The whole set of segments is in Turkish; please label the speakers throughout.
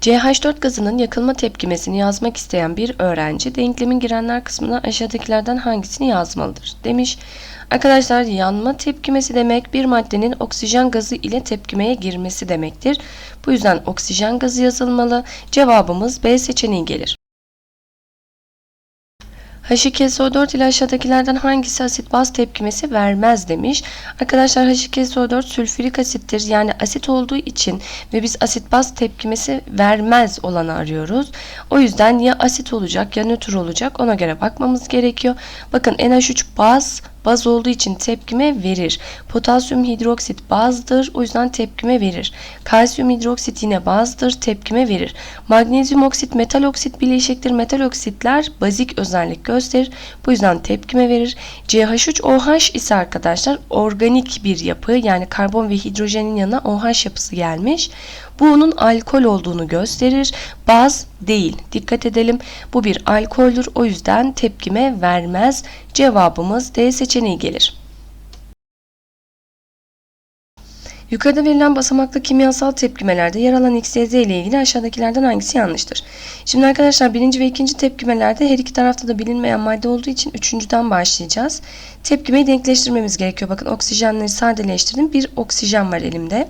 Speaker 1: CH4 gazının yakılma tepkimesini yazmak isteyen bir öğrenci denklemin girenler kısmına aşağıdakilerden hangisini yazmalıdır demiş. Arkadaşlar yanma tepkimesi demek bir maddenin oksijen gazı ile tepkimeye girmesi demektir. Bu yüzden oksijen gazı yazılmalı. Cevabımız B seçeneği gelir. H2SO4 ile aşağıdakilerden hangisi asit baz tepkimesi vermez demiş. Arkadaşlar H2SO4 sülfürik asittir. Yani asit olduğu için ve biz asit baz tepkimesi vermez olanı arıyoruz. O yüzden ya asit olacak ya nötr olacak ona göre bakmamız gerekiyor. Bakın NH3 baz baz olduğu için tepkime verir. Potasyum hidroksit bazdır. O yüzden tepkime verir. Kalsiyum hidroksit yine bazdır. Tepkime verir. Magnezyum oksit metal oksit bileşiktir. Metal oksitler bazik özellik gösterir. Bu yüzden tepkime verir. CH3OH ise arkadaşlar organik bir yapı. Yani karbon ve hidrojenin yanına OH yapısı gelmiş. Bu onun alkol olduğunu gösterir. Baz değil. Dikkat edelim. Bu bir alkoldür. O yüzden tepkime vermez. Cevabımız D seçeneği gelir. Yukarıda verilen basamaklı kimyasal tepkimelerde yer alan X, Y, Z ile ilgili aşağıdakilerden hangisi yanlıştır? Şimdi arkadaşlar birinci ve ikinci tepkimelerde her iki tarafta da bilinmeyen madde olduğu için üçüncüden başlayacağız. Tepkimeyi denkleştirmemiz gerekiyor. Bakın oksijenleri sadeleştirdim. Bir oksijen var elimde.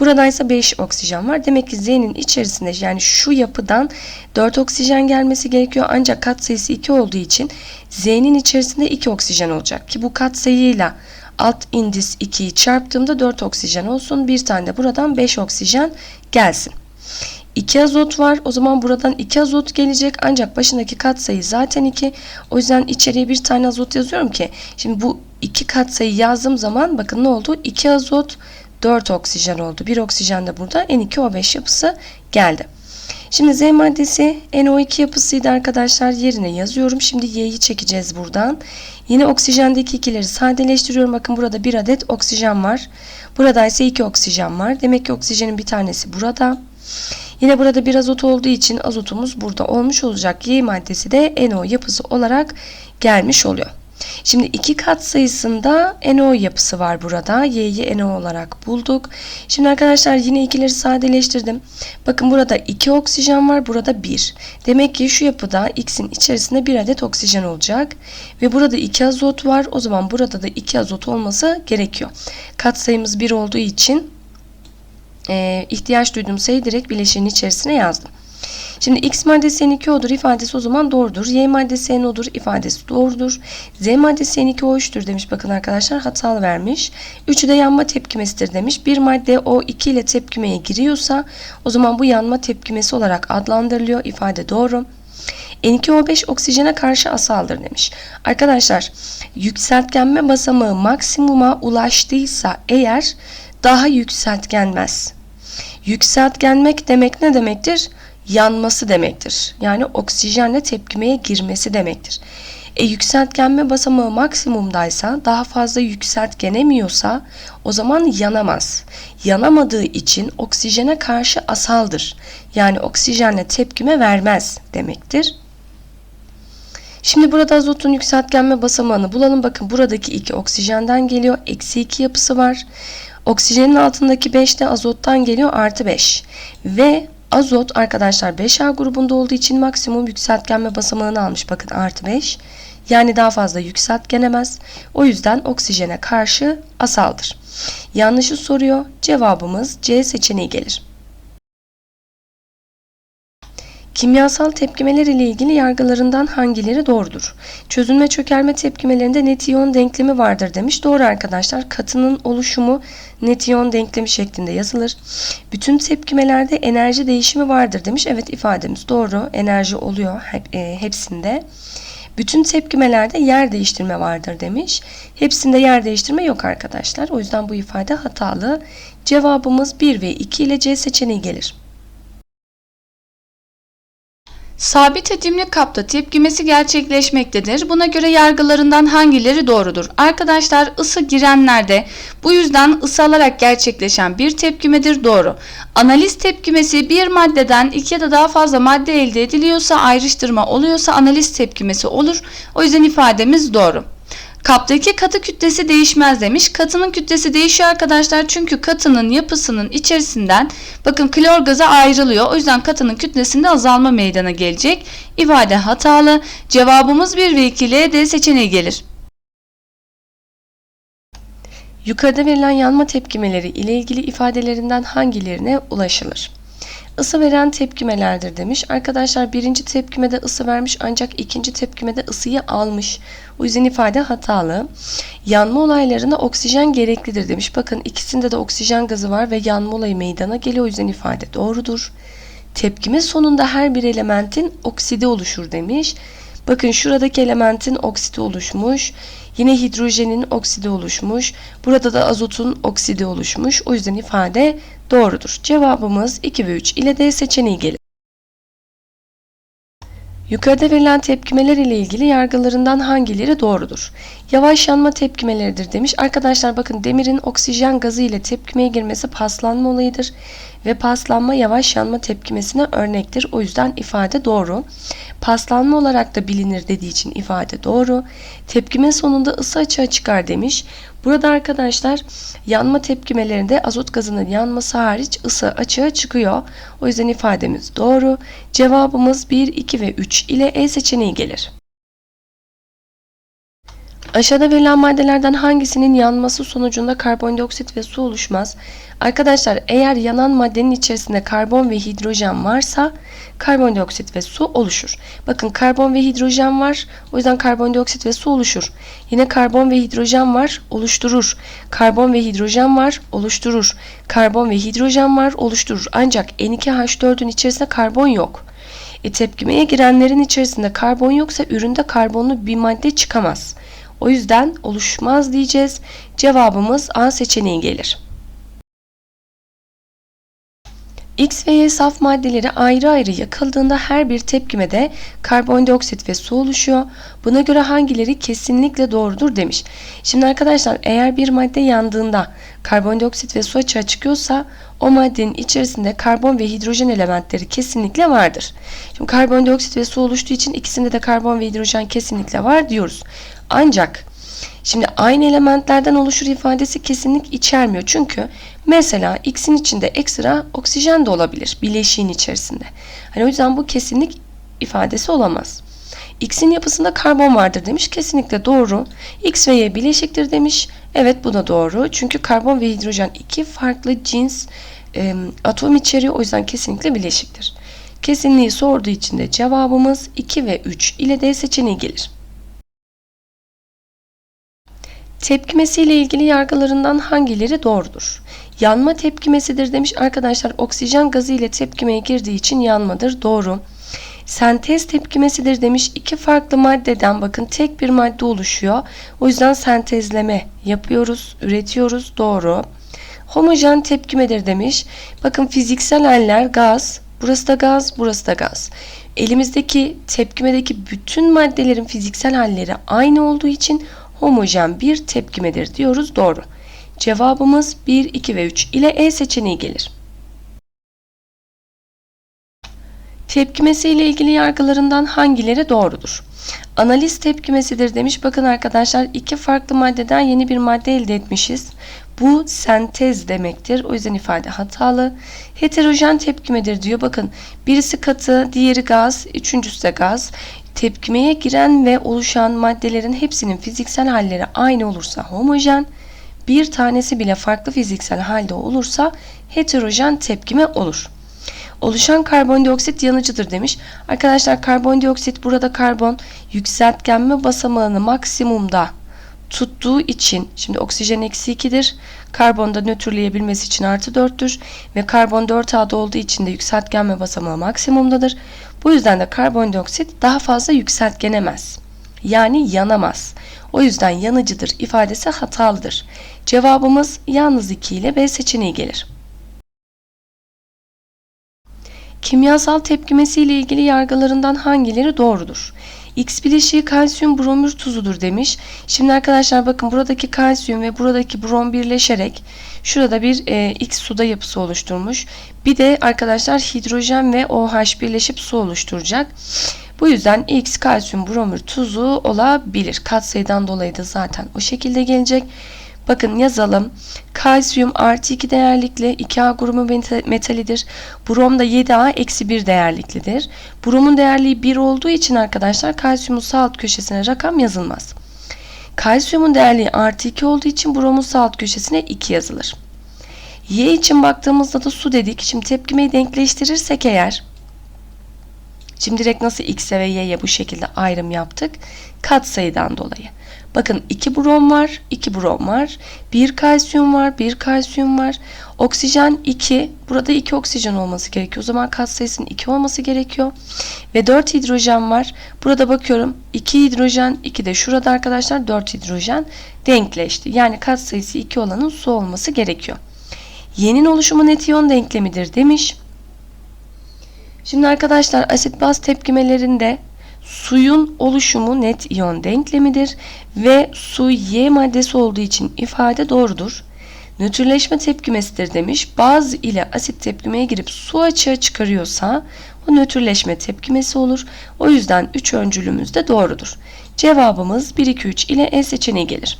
Speaker 1: Burada ise 5 oksijen var. Demek ki Z'nin içerisinde yani şu yapıdan 4 oksijen gelmesi gerekiyor. Ancak katsayısı 2 olduğu için Z'nin içerisinde 2 oksijen olacak. Ki bu katsayıyla alt indis 2'yi çarptığımda 4 oksijen olsun. Bir tane de buradan 5 oksijen gelsin. 2 azot var. O zaman buradan 2 azot gelecek. Ancak başındaki katsayı zaten 2. O yüzden içeriye bir tane azot yazıyorum ki. Şimdi bu 2 katsayı yazdığım zaman bakın ne oldu? 2 azot 4 oksijen oldu. 1 oksijen de burada N2O5 yapısı geldi. Şimdi Z maddesi NO2 yapısıydı arkadaşlar. Yerine yazıyorum. Şimdi Y'yi çekeceğiz buradan. Yine oksijendeki ikileri sadeleştiriyorum. Bakın burada bir adet oksijen var. Burada ise iki oksijen var. Demek ki oksijenin bir tanesi burada. Yine burada bir azot olduğu için azotumuz burada olmuş olacak. Y maddesi de NO yapısı olarak gelmiş oluyor. Şimdi iki kat sayısında NO yapısı var burada. Y'yi NO olarak bulduk. Şimdi arkadaşlar yine ikileri sadeleştirdim. Bakın burada 2 oksijen var. Burada 1. Demek ki şu yapıda X'in içerisinde bir adet oksijen olacak. Ve burada 2 azot var. O zaman burada da 2 azot olması gerekiyor. Kat sayımız 1 olduğu için ihtiyaç duyduğum sayı direkt bileşiğin içerisine yazdım. Şimdi X maddesi N2O'dur ifadesi o zaman doğrudur. Y maddesi NO'dur ifadesi doğrudur. Z maddesi N2O3'tür demiş. Bakın arkadaşlar hatalı vermiş. Üçü de yanma tepkimesidir demiş. Bir madde O2 ile tepkimeye giriyorsa o zaman bu yanma tepkimesi olarak adlandırılıyor. İfade doğru. N2O5 oksijene karşı asaldır demiş. Arkadaşlar yükseltgenme basamağı maksimuma ulaştıysa eğer daha yükseltgenmez. Yükseltgenmek demek ne demektir? Yanması demektir. Yani oksijenle tepkimeye girmesi demektir. E yükseltgenme basamağı maksimumdaysa daha fazla yükseltgenemiyorsa o zaman yanamaz. Yanamadığı için oksijene karşı asaldır. Yani oksijenle tepkime vermez demektir. Şimdi burada azotun yükseltgenme basamağını bulalım. Bakın buradaki 2 oksijenden geliyor. Eksi 2 yapısı var. Oksijenin altındaki 5 de azottan geliyor. Artı 5. Ve Azot arkadaşlar 5A grubunda olduğu için maksimum yükseltgenme basamağını almış. Bakın artı 5. Yani daha fazla yükseltgenemez. O yüzden oksijene karşı asaldır. Yanlışı soruyor. Cevabımız C seçeneği gelir. Kimyasal tepkimeler ile ilgili yargılarından hangileri doğrudur? Çözünme çökelme tepkimelerinde net iyon denklemi vardır demiş. Doğru arkadaşlar. Katının oluşumu net iyon denklemi şeklinde yazılır. Bütün tepkimelerde enerji değişimi vardır demiş. Evet ifademiz doğru. Enerji oluyor e, hepsinde. Bütün tepkimelerde yer değiştirme vardır demiş. Hepsinde yer değiştirme yok arkadaşlar. O yüzden bu ifade hatalı. Cevabımız 1 ve 2 ile C seçeneği gelir.
Speaker 2: Sabit hacimli kapta tepkimesi gerçekleşmektedir. Buna göre yargılarından hangileri doğrudur? Arkadaşlar ısı girenlerde bu yüzden ısı alarak gerçekleşen bir tepkimedir doğru. Analiz tepkimesi bir maddeden iki ya da daha fazla madde elde ediliyorsa ayrıştırma oluyorsa analiz tepkimesi olur. O yüzden ifademiz doğru. Kaptaki katı kütlesi değişmez demiş. Katının kütlesi değişiyor arkadaşlar çünkü katının yapısının içerisinden bakın klor gazı ayrılıyor. O yüzden katının kütlesinde azalma meydana gelecek. İfade hatalı. Cevabımız 1 ve 2 ile D seçeneği gelir.
Speaker 1: Yukarıda verilen yanma tepkimeleri ile ilgili ifadelerinden hangilerine ulaşılır? Isı veren tepkimelerdir demiş. Arkadaşlar birinci tepkimede ısı vermiş ancak ikinci tepkimede ısıyı almış. O yüzden ifade hatalı. Yanma olaylarında oksijen gereklidir demiş. Bakın ikisinde de oksijen gazı var ve yanma olayı meydana geliyor. O yüzden ifade doğrudur. Tepkime sonunda her bir elementin oksidi oluşur demiş. Bakın şuradaki elementin oksidi oluşmuş. Yine hidrojenin oksidi oluşmuş. Burada da azotun oksidi oluşmuş. O yüzden ifade doğrudur. Cevabımız 2 ve 3 ile D seçeneği gelir. Yukarıda verilen tepkimeler ile ilgili yargılarından hangileri doğrudur? Yavaş yanma tepkimeleridir demiş. Arkadaşlar bakın demirin oksijen gazı ile tepkimeye girmesi paslanma olayıdır. Ve paslanma yavaş yanma tepkimesine örnektir. O yüzden ifade doğru. Paslanma olarak da bilinir dediği için ifade doğru. Tepkime sonunda ısı açığa çıkar demiş. Burada arkadaşlar yanma tepkimelerinde azot gazının yanması hariç ısı açığa çıkıyor. O yüzden ifademiz doğru. Cevabımız 1, 2 ve 3 ile E seçeneği gelir. Aşağıda verilen maddelerden hangisinin yanması sonucunda karbondioksit ve su oluşmaz? Arkadaşlar eğer yanan maddenin içerisinde karbon ve hidrojen varsa karbondioksit ve su oluşur. Bakın karbon ve hidrojen var. O yüzden karbondioksit ve su oluşur. Yine karbon ve hidrojen var, oluşturur. Karbon ve hidrojen var, oluşturur. Karbon ve hidrojen var, oluşturur. Ancak N2H4'ün içerisinde karbon yok. E tepkimeye girenlerin içerisinde karbon yoksa üründe karbonlu bir madde çıkamaz. O yüzden oluşmaz diyeceğiz. Cevabımız A seçeneği gelir. X ve Y saf maddeleri ayrı ayrı yakıldığında her bir tepkimede karbondioksit ve su oluşuyor. Buna göre hangileri kesinlikle doğrudur demiş. Şimdi arkadaşlar eğer bir madde yandığında karbondioksit ve su açığa çıkıyorsa o maddenin içerisinde karbon ve hidrojen elementleri kesinlikle vardır. Şimdi karbondioksit ve su oluştuğu için ikisinde de karbon ve hidrojen kesinlikle var diyoruz. Ancak Şimdi aynı elementlerden oluşur ifadesi kesinlik içermiyor. Çünkü mesela X'in içinde ekstra oksijen de olabilir bileşiğin içerisinde. Hani o yüzden bu kesinlik ifadesi olamaz. X'in yapısında karbon vardır demiş. Kesinlikle doğru. X ve Y bileşiktir demiş. Evet bu da doğru. Çünkü karbon ve hidrojen iki farklı cins e, atom içeriyor. O yüzden kesinlikle bileşiktir. Kesinliği sorduğu için de cevabımız 2 ve 3 ile D seçeneği gelir. Tepkimesiyle ilgili yargılarından hangileri doğrudur? Yanma tepkimesidir demiş arkadaşlar. Oksijen gazı ile tepkimeye girdiği için yanmadır. Doğru. Sentez tepkimesidir demiş. İki farklı maddeden bakın tek bir madde oluşuyor. O yüzden sentezleme yapıyoruz, üretiyoruz. Doğru. Homojen tepkimedir demiş. Bakın fiziksel haller gaz, burası da gaz, burası da gaz. Elimizdeki tepkimedeki bütün maddelerin fiziksel halleri aynı olduğu için homojen bir tepkimedir diyoruz. Doğru. Cevabımız 1, 2 ve 3 ile E seçeneği gelir. Tepkimesi ile ilgili yargılarından hangileri doğrudur? Analiz tepkimesidir demiş. Bakın arkadaşlar iki farklı maddeden yeni bir madde elde etmişiz. Bu sentez demektir. O yüzden ifade hatalı. Heterojen tepkimedir diyor. Bakın birisi katı, diğeri gaz, üçüncüsü de gaz. Tepkimeye giren ve oluşan maddelerin hepsinin fiziksel halleri aynı olursa homojen, bir tanesi bile farklı fiziksel halde olursa heterojen tepkime olur. Oluşan karbondioksit yanıcıdır demiş. Arkadaşlar karbondioksit burada karbon yükseltgenme basamağını maksimumda tuttuğu için şimdi oksijen eksi 2'dir. Karbonda nötrleyebilmesi için artı 4'tür. Ve karbon 4A'da olduğu için de yükseltgenme basamağı maksimumdadır. Bu yüzden de karbondioksit daha fazla yükseltgenemez. Yani yanamaz. O yüzden yanıcıdır ifadesi hatalıdır. Cevabımız yalnız 2 ile B seçeneği gelir. Kimyasal tepkimesi ile ilgili yargılarından hangileri doğrudur? X bileşiği kalsiyum bromür tuzudur demiş. Şimdi arkadaşlar bakın buradaki kalsiyum ve buradaki brom birleşerek şurada bir e, X suda yapısı oluşturmuş. Bir de arkadaşlar hidrojen ve OH birleşip su oluşturacak. Bu yüzden X kalsiyum bromür tuzu olabilir. Katsayıdan dolayı da zaten o şekilde gelecek. Bakın yazalım. Kalsiyum artı 2 değerlikli 2A grubu meta- metalidir. Brom da 7A eksi 1 değerliklidir. Bromun değerliği 1 olduğu için arkadaşlar kalsiyumun sağ alt köşesine rakam yazılmaz. Kalsiyumun değerliği artı 2 olduğu için bromun sağ alt köşesine 2 yazılır. Y için baktığımızda da su dedik. Şimdi tepkimeyi denkleştirirsek eğer Şimdi direkt nasıl X'e ve Y'ye bu şekilde ayrım yaptık? Katsayıdan dolayı. Bakın 2 brom var, 2 brom var. 1 kalsiyum var, 1 kalsiyum var. Oksijen 2. Burada 2 oksijen olması gerekiyor. O zaman katsayısının 2 olması gerekiyor. Ve 4 hidrojen var. Burada bakıyorum 2 hidrojen, 2 de şurada arkadaşlar 4 hidrojen denkleşti. Yani katsayısı 2 olanın su olması gerekiyor. Y'nin oluşumu net iyon denklemidir demiş. Şimdi arkadaşlar asit baz tepkimelerinde suyun oluşumu net iyon denklemidir ve su Y maddesi olduğu için ifade doğrudur. Nötrleşme tepkimesidir demiş. Baz ile asit tepkimeye girip su açığa çıkarıyorsa o nötrleşme tepkimesi olur. O yüzden 3 öncülümüz de doğrudur. Cevabımız 1 2 3 ile E seçeneği gelir.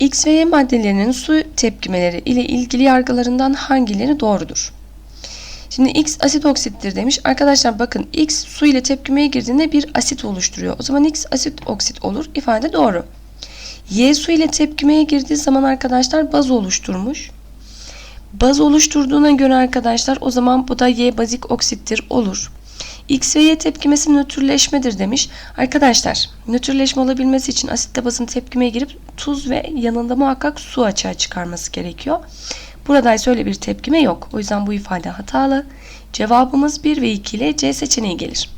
Speaker 1: X ve Y maddelerinin su tepkimeleri ile ilgili yargılarından hangileri doğrudur? Şimdi X asit oksittir demiş. Arkadaşlar bakın X su ile tepkimeye girdiğinde bir asit oluşturuyor. O zaman X asit oksit olur. İfade doğru. Y su ile tepkimeye girdiği zaman arkadaşlar baz oluşturmuş. Baz oluşturduğuna göre arkadaşlar o zaman bu da Y bazik oksittir olur. X ve Y tepkimesi nötrleşmedir demiş. Arkadaşlar nötrleşme olabilmesi için asitle bazın tepkimeye girip tuz ve yanında muhakkak su açığa çıkarması gerekiyor. Burada ise öyle bir tepkime yok. O yüzden bu ifade hatalı. Cevabımız 1 ve 2 ile C seçeneği gelir.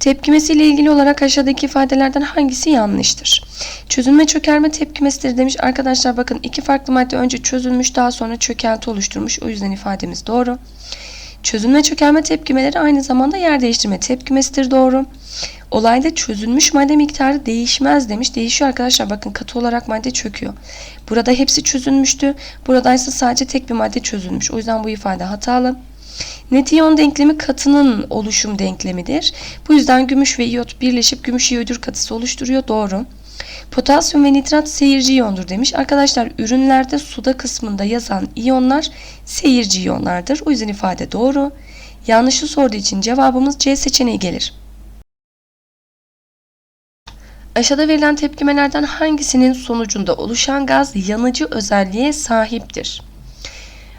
Speaker 1: Tepkimesiyle ilgili olarak aşağıdaki ifadelerden hangisi yanlıştır? Çözünme çökerme tepkimesidir demiş. Arkadaşlar bakın iki farklı madde önce çözülmüş daha sonra çökelti oluşturmuş. O yüzden ifademiz doğru. Çözünme çökelme tepkimeleri aynı zamanda yer değiştirme tepkimesidir doğru. Olayda çözülmüş madde miktarı değişmez demiş. Değişiyor arkadaşlar bakın katı olarak madde çöküyor. Burada hepsi çözülmüştü. Buradaysa sadece tek bir madde çözülmüş. O yüzden bu ifade hatalı. Net iyon denklemi katının oluşum denklemidir. Bu yüzden gümüş ve iyot birleşip gümüş iyodür katısı oluşturuyor. Doğru. Potasyum ve nitrat seyirci iyondur demiş. Arkadaşlar ürünlerde suda kısmında yazan iyonlar seyirci iyonlardır. O yüzden ifade doğru. Yanlışı sorduğu için cevabımız C seçeneği gelir. Aşağıda verilen tepkimelerden hangisinin sonucunda oluşan gaz yanıcı özelliğe sahiptir?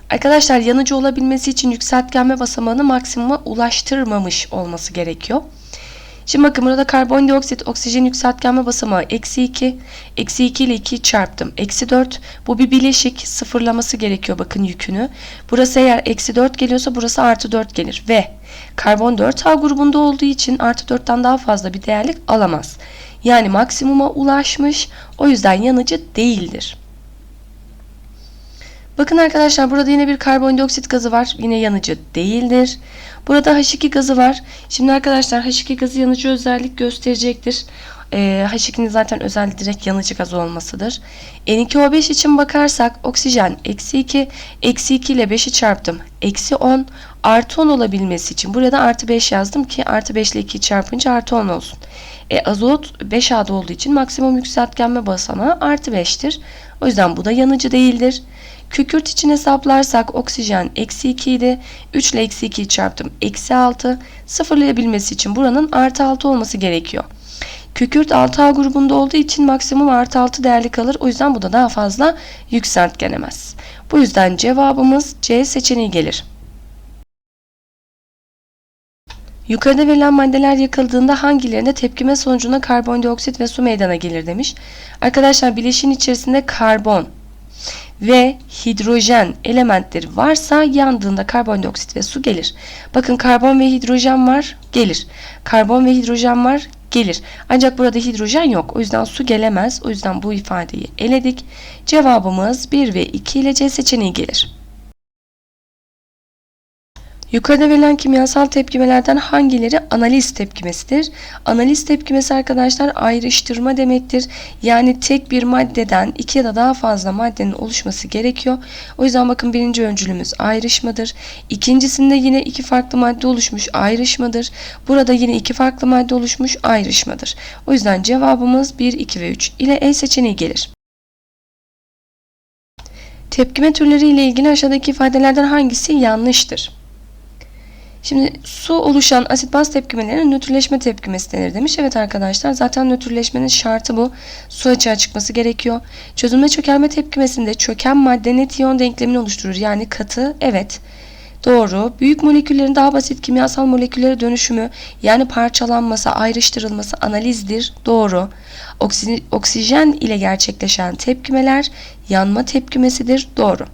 Speaker 1: Arkadaşlar yanıcı olabilmesi için yükseltgenme basamağını maksimuma ulaştırmamış olması gerekiyor. Şimdi bakın burada karbondioksit oksijen yükseltgenme basamağı eksi 2. Eksi 2 ile 2'yi çarptım. Eksi 4. Bu bir bileşik sıfırlaması gerekiyor bakın yükünü. Burası eğer eksi 4 geliyorsa burası artı 4 gelir. Ve karbon 4A grubunda olduğu için artı 4'ten daha fazla bir değerlik alamaz. Yani maksimuma ulaşmış. O yüzden yanıcı değildir. Bakın arkadaşlar burada yine bir karbondioksit gazı var. Yine yanıcı değildir. Burada H2 gazı var. Şimdi arkadaşlar H2 gazı yanıcı özellik gösterecektir. Ee, H2'nin zaten özelliği direkt yanıcı gaz olmasıdır. N2O5 için bakarsak oksijen eksi 2, eksi 2 ile 5'i çarptım. Eksi 10 artı 10 olabilmesi için burada artı 5 yazdım ki artı 5 ile 2'yi çarpınca artı 10 olsun. E, azot 5A'da olduğu için maksimum yükseltgenme basamağı artı 5'tir. O yüzden bu da yanıcı değildir. Kükürt için hesaplarsak oksijen eksi 2 idi. 3 ile eksi 2'yi çarptım. Eksi 6. Sıfırlayabilmesi için buranın artı 6 olması gerekiyor. Kükürt 6A grubunda olduğu için maksimum artı 6 değerli kalır. O yüzden bu da daha fazla yükseltgenemez. Bu yüzden cevabımız C seçeneği gelir. Yukarıda verilen maddeler yakıldığında hangilerinde tepkime sonucunda karbondioksit ve su meydana gelir demiş. Arkadaşlar bileşiğin içerisinde karbon ve hidrojen elementleri varsa yandığında karbondioksit ve su gelir. Bakın karbon ve hidrojen var gelir. Karbon ve hidrojen var gelir. Ancak burada hidrojen yok. O yüzden su gelemez. O yüzden bu ifadeyi eledik. Cevabımız 1 ve 2 ile C seçeneği gelir. Yukarıda verilen kimyasal tepkimelerden hangileri analiz tepkimesidir? Analiz tepkimesi arkadaşlar ayrıştırma demektir. Yani tek bir maddeden iki ya da daha fazla maddenin oluşması gerekiyor. O yüzden bakın birinci öncülümüz ayrışmadır. İkincisinde yine iki farklı madde oluşmuş ayrışmadır. Burada yine iki farklı madde oluşmuş ayrışmadır. O yüzden cevabımız 1, 2 ve 3 ile E seçeneği gelir. Tepkime türleri ile ilgili aşağıdaki ifadelerden hangisi yanlıştır? Şimdi su oluşan asit baz tepkimelerine nötrleşme tepkimesi denir demiş. Evet arkadaşlar zaten nötrleşmenin şartı bu. Su açığa çıkması gerekiyor. Çözülme çökelme tepkimesinde çöken madde net iyon denklemini oluşturur. Yani katı evet. Doğru. Büyük moleküllerin daha basit kimyasal moleküllere dönüşümü yani parçalanması, ayrıştırılması analizdir. Doğru. Oksi- oksijen ile gerçekleşen tepkimeler yanma tepkimesidir. Doğru.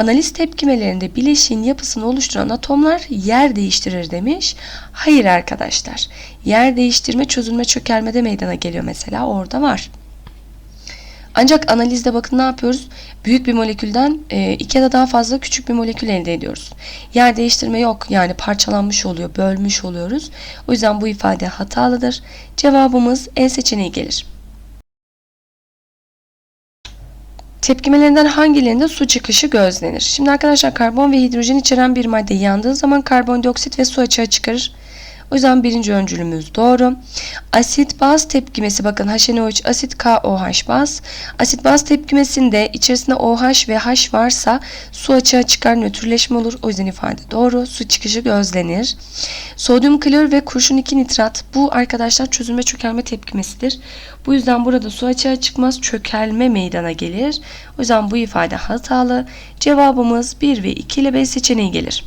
Speaker 1: Analiz tepkimelerinde bileşiğin yapısını oluşturan atomlar yer değiştirir demiş. Hayır arkadaşlar. Yer değiştirme çözülme çökelmede meydana geliyor mesela orada var. Ancak analizde bakın ne yapıyoruz? Büyük bir molekülden e, iki ya da daha fazla küçük bir molekül elde ediyoruz. Yer değiştirme yok yani parçalanmış oluyor, bölmüş oluyoruz. O yüzden bu ifade hatalıdır. Cevabımız E seçeneği gelir. Tepkimelerinden hangilerinde su çıkışı gözlenir? Şimdi arkadaşlar karbon ve hidrojen içeren bir madde yandığı zaman karbondioksit ve su açığa çıkarır. O yüzden birinci öncülümüz doğru. Asit baz tepkimesi bakın HNO3 asit KOH baz. Asit baz tepkimesinde içerisinde OH ve H varsa su açığa çıkar nötrleşme olur. O yüzden ifade doğru. Su çıkışı gözlenir. Sodyum klor ve kurşun 2 nitrat bu arkadaşlar çözülme çökelme tepkimesidir. Bu yüzden burada su açığa çıkmaz çökelme meydana gelir. O yüzden bu ifade hatalı. Cevabımız 1 ve 2 ile B seçeneği gelir.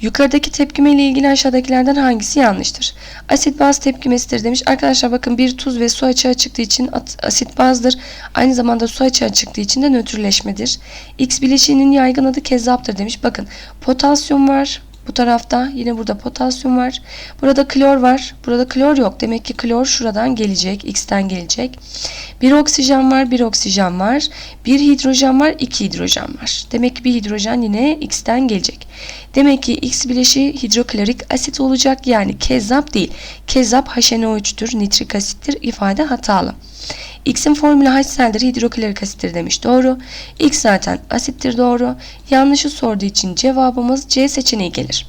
Speaker 1: Yukarıdaki tepkime ile ilgili aşağıdakilerden hangisi yanlıştır? Asit baz tepkimesidir demiş. Arkadaşlar bakın bir tuz ve su açığa çıktığı için asit bazdır. Aynı zamanda su açığa çıktığı için de nötrleşmedir. X bileşiğinin yaygın adı kezzaptır demiş. Bakın potasyum var. Bu tarafta yine burada potasyum var. Burada klor var. Burada klor yok. Demek ki klor şuradan gelecek. X'ten gelecek. Bir oksijen var. Bir oksijen var. Bir hidrojen var. iki hidrojen var. Demek ki bir hidrojen yine X'ten gelecek. Demek ki X bileşiği hidroklorik asit olacak. Yani kezzap değil. Kezzap HNO3'tür. Nitrik asittir. İfade hatalı. X'in formülü HCl'dir, hidroklorik asittir demiş. Doğru. X zaten asittir doğru. Yanlışı sorduğu için cevabımız C seçeneği gelir.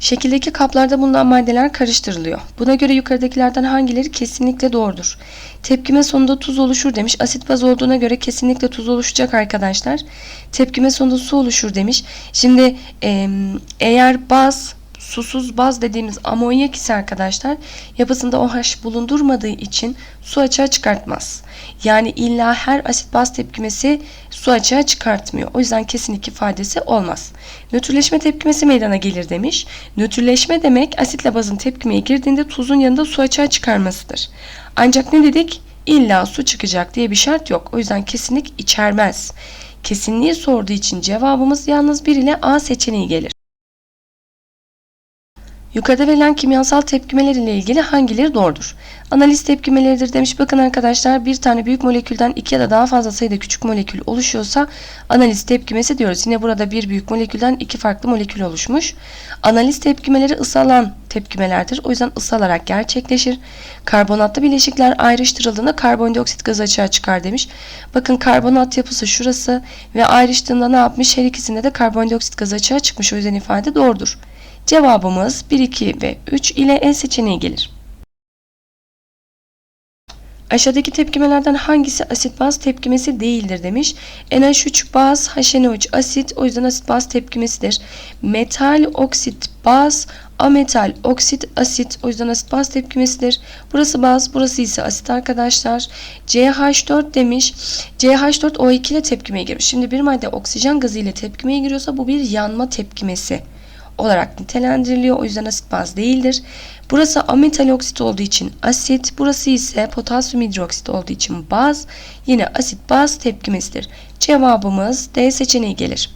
Speaker 1: Şekildeki kaplarda bulunan maddeler karıştırılıyor. Buna göre yukarıdakilerden hangileri kesinlikle doğrudur? Tepkime sonunda tuz oluşur demiş. Asit baz olduğuna göre kesinlikle tuz oluşacak arkadaşlar. Tepkime sonunda su oluşur demiş. Şimdi eğer baz susuz baz dediğimiz amonyak ise arkadaşlar yapısında OH bulundurmadığı için su açığa çıkartmaz. Yani illa her asit baz tepkimesi su açığa çıkartmıyor. O yüzden kesinlik ifadesi olmaz. Nötrleşme tepkimesi meydana gelir demiş. Nötrleşme demek asitle bazın tepkimeye girdiğinde tuzun yanında su açığa çıkarmasıdır. Ancak ne dedik? İlla su çıkacak diye bir şart yok. O yüzden kesinlik içermez. Kesinliği sorduğu için cevabımız yalnız 1 ile A seçeneği gelir. Yukarıda verilen kimyasal tepkimeler ile ilgili hangileri doğrudur? Analiz tepkimeleridir demiş. Bakın arkadaşlar bir tane büyük molekülden iki ya da daha fazla sayıda küçük molekül oluşuyorsa analiz tepkimesi diyoruz. Yine burada bir büyük molekülden iki farklı molekül oluşmuş. Analiz tepkimeleri ısalan tepkimelerdir. O yüzden ısalarak gerçekleşir. Karbonatlı bileşikler ayrıştırıldığında karbondioksit gazı açığa çıkar demiş. Bakın karbonat yapısı şurası ve ayrıştığında ne yapmış? Her ikisinde de karbondioksit gazı açığa çıkmış. O yüzden ifade doğrudur. Cevabımız 1, 2 ve 3 ile E seçeneği gelir. Aşağıdaki tepkimelerden hangisi asit baz tepkimesi değildir demiş. NH3 baz HNO3 asit o yüzden asit baz tepkimesidir. Metal oksit baz ametal oksit asit o yüzden asit baz tepkimesidir. Burası baz burası ise asit arkadaşlar. CH4 demiş. CH4 O2 ile tepkimeye girmiş. Şimdi bir madde oksijen gazı ile tepkimeye giriyorsa bu bir yanma tepkimesi olarak nitelendiriliyor. O yüzden asit baz değildir. Burası ametal oksit olduğu için asit, burası ise potasyum hidroksit olduğu için baz. Yine asit baz tepkimesidir. Cevabımız D seçeneği gelir.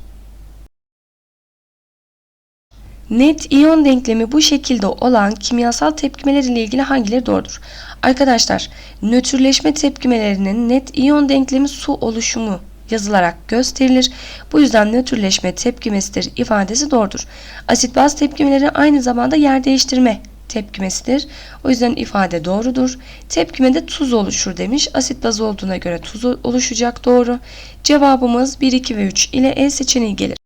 Speaker 1: Net iyon denklemi bu şekilde olan kimyasal tepkimeler ile ilgili hangileri doğrudur? Arkadaşlar, nötrleşme tepkimelerinin net iyon denklemi su oluşumu yazılarak gösterilir. Bu yüzden nötrleşme tepkimesidir ifadesi doğrudur. Asit baz tepkimeleri aynı zamanda yer değiştirme tepkimesidir. O yüzden ifade doğrudur. Tepkimede tuz oluşur demiş. Asit baz olduğuna göre tuz oluşacak doğru. Cevabımız 1, 2 ve 3 ile E seçeneği gelir.